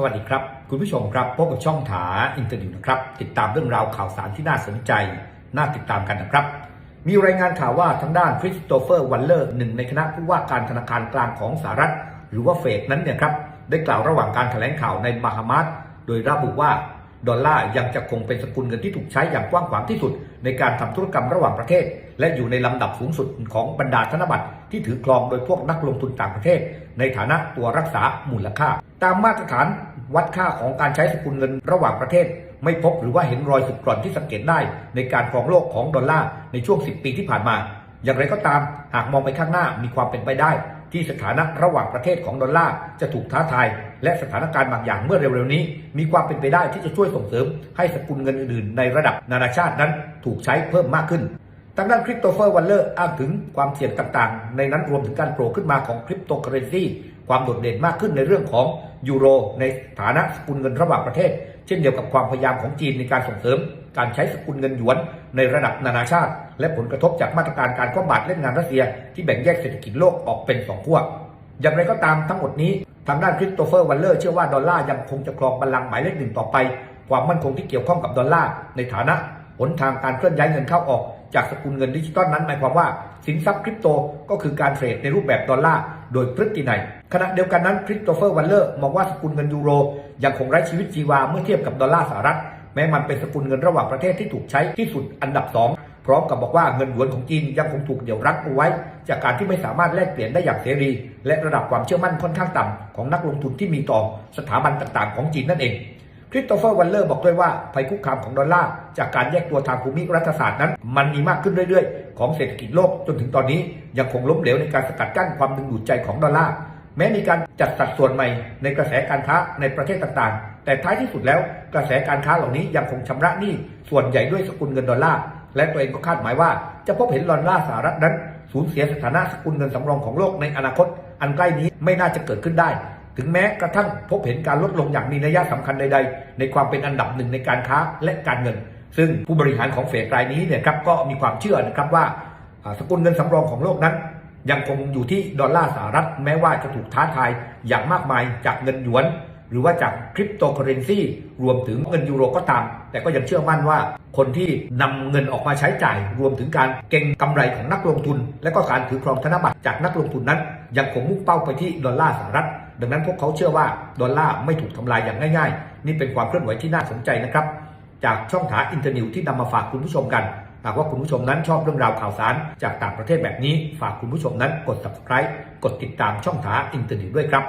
สวัสดีครับ คุณผู้ชมครับพบกับช่องถาอินเตอร์วิวนะครับ ติดตามเรื่องราวข่าวสารที่น่าสนใจ น่าติดตามกันนะครับ มีรายงานข่าวว่าทางด้านคริสโตเฟอร์วันเลอร์หนึ่งในคณะผู้ว่าการธนาคารกลางของสหรัฐ หรือว่าเฟดนั้นเนี่ยครับได้กล่าวระหว่างการแถลงข่าวในบาฮามาสโดยระบุว่า ดอลลาร์ยังจะคงเป็นสกุลเงินที่ถูกใช้อย่างกว้างขวางที่สุด ในการทำธุรกรรมระหว่างประเทศ และอยู่ในลำดับสูงสุดของบรรดาธนบัตรที่ถือครองโดยพวกนักลงทุนต่างประเทศ ในฐานะตัวรักษามูลค่า ตามมาตรฐาน วัดค่าของการใช้สกุลเงินระหว่างประเทศ ไม่พบหรือว่าเห็นรอยสึกกร่อนที่สังเกตได้ในการครองโลกของดอลลาร์ในช่วง 10 ปีที่ผ่านมา อย่างไรก็ตามหากมองไปข้างหน้ามีความเป็นไปได้ ที่สถานะระหว่างประเทศของดอลลาร์จะถูกท้าทาย และสถานการณ์บางอย่างเมื่อเร็วๆนี้ มีความเป็นไปได้ที่จะช่วยส่งเสริม ให้สกุลเงินอื่นๆในระดับนานาชาตินั้นถูกใช้เพิ่มมากขึ้นทางด้านคริสโตเฟอร์วันเลอร์อ้างถึงความเสี่ยงต่างๆ ในนั้นรวมถึงการโผล่ขึ้นมาของคริปโตเคอเรนซีความโดดเด่นมากขึ้นในเรื่องของ ยูโร ในฐานะสกุลเงินระหว่างประเทศ เช่นเดียวกับความพยายามของจีนในการส่งเสริม การใช้สกุลเงินหยวนในระดับนานาชาติ และผลกระทบจากมาตรการการคว่ำบาตรเล่นงานรัสเซีย ที่แบ่งแยกเศรษฐกิจโลกออกเป็นสองขั้วอย่างไรก็ตามทั้งหมดนี้ทางด้านคริสโตเฟอร์วันเลอร์เชื่อว่าดอลลาร์ยังคงจะครองบัลลังก์หมายเลขหนึ่งต่อไป ความมั่นคงที่เกี่ยวข้องกับดอลลาร์ในฐานะหนทางการเคลื่อนย้ายเงินเข้าออก จากสกุลเงินดิจิตอลนั้นหมายความว่าสินทรัพย์คริปโตก็คือการเทรดในรูปแบบดอลลาร์โดยพฤตินัยขณะเดียวกันนั้นคริสโตเฟอร์วันเลอร์มองว่าสกุลเงินยูโร ยังคงไร้ชีวิตชีวาเมื่อเทียบกับดอลลาร์สหรัฐ แม้มันเป็นสกุลเงินระหว่างประเทศที่ถูกใช้ที่สุดอันดับสองพร้อมกับบอกว่าเงินหยวนของจีนยังคงถูกเดี่ยวรั้งเอาไว้ จากการที่ไม่สามารถแลกเปลี่ยนได้อย่างเสรี และระดับความเชื่อมั่นค่อนข้างต่ำของนักลงทุนที่มีต่อสถาบันต่างๆ ของจีนนั่นเอง คริสโตเฟอร์วันเลอร์บอกด้วยว่าภัยคุกคามของดอลลาร์จากการแยกตัวทางภูมิรัฐศาสตร์นั้น มันมีมากขึ้นเรื่อยๆ ของเศรษฐกิจโลกจนถึงตอนนี้ยังคงล้มเหลวในการสกัดกั้นความดึงดูดใจของดอลลาร์แม้มีการจัดสัดส่วนใหม่ในกระแสการค้าในประเทศต่างๆ แต่ท้ายที่สุดแล้วกระแสการค้าเหล่านี้ยังคงชำระหนี้ส่วนใหญ่ด้วยสกุลเงินดอลลาร์และตัวเองก็คาดหมายว่าจะพบเห็นดอลลาร์สหรัฐนั้นสูญเสียสถานะสกุลเงินสำรองของโลกในอนาคต อันใกล้นี้ไม่น่าจะเกิดขึ้นได้ ถึงแม้กระทั่งพบเห็นการลดลงอย่างมีนัยสำคัญใดๆ ในความเป็นอันดับหนึ่งในการค้าและการเงิน ซึ่งผู้บริหารของเฟดรายนี้เนี่ยครับก็มีความเชื่อนะครับว่าสกุลเงินสำรองของโลกนั้น ยังคงอยู่ที่ดอลลาร์สหรัฐแม้ว่าจะถูกท้าทายอย่างมากมายจากเงินหยวน หรือว่าจากคริปโตเคอเรนซีรวมถึงเงินยูโรก็ตาม แต่ก็ยังเชื่อมั่นว่าคนที่นำเงินออกมาใช้จ่าย รวมถึงการเก็งกำไรของนักลงทุน และก็การถือครองธนบัตรจากนักลงทุนนั้น ยังคงมุ่งเป้าไปที่ดอลลาร์สหรัฐ ดังนั้นพวกเขาเชื่อว่าดอลลาร์ไม่ถูกทำลายอย่างง่ายๆ นี่เป็นความเคลื่อนไหวที่น่าสนใจนะครับ จากช่องทางอินเทอร์นิวที่นำมาฝากคุณผู้ชมกัน หากว่าคุณผู้ชมนั้นชอบเรื่องราวข่าวสารจากต่างประเทศแบบนี้ ฝากคุณผู้ชมนั้นกด subscribe กดติดตามช่องทางอินเทอร์นิวด้วยครับ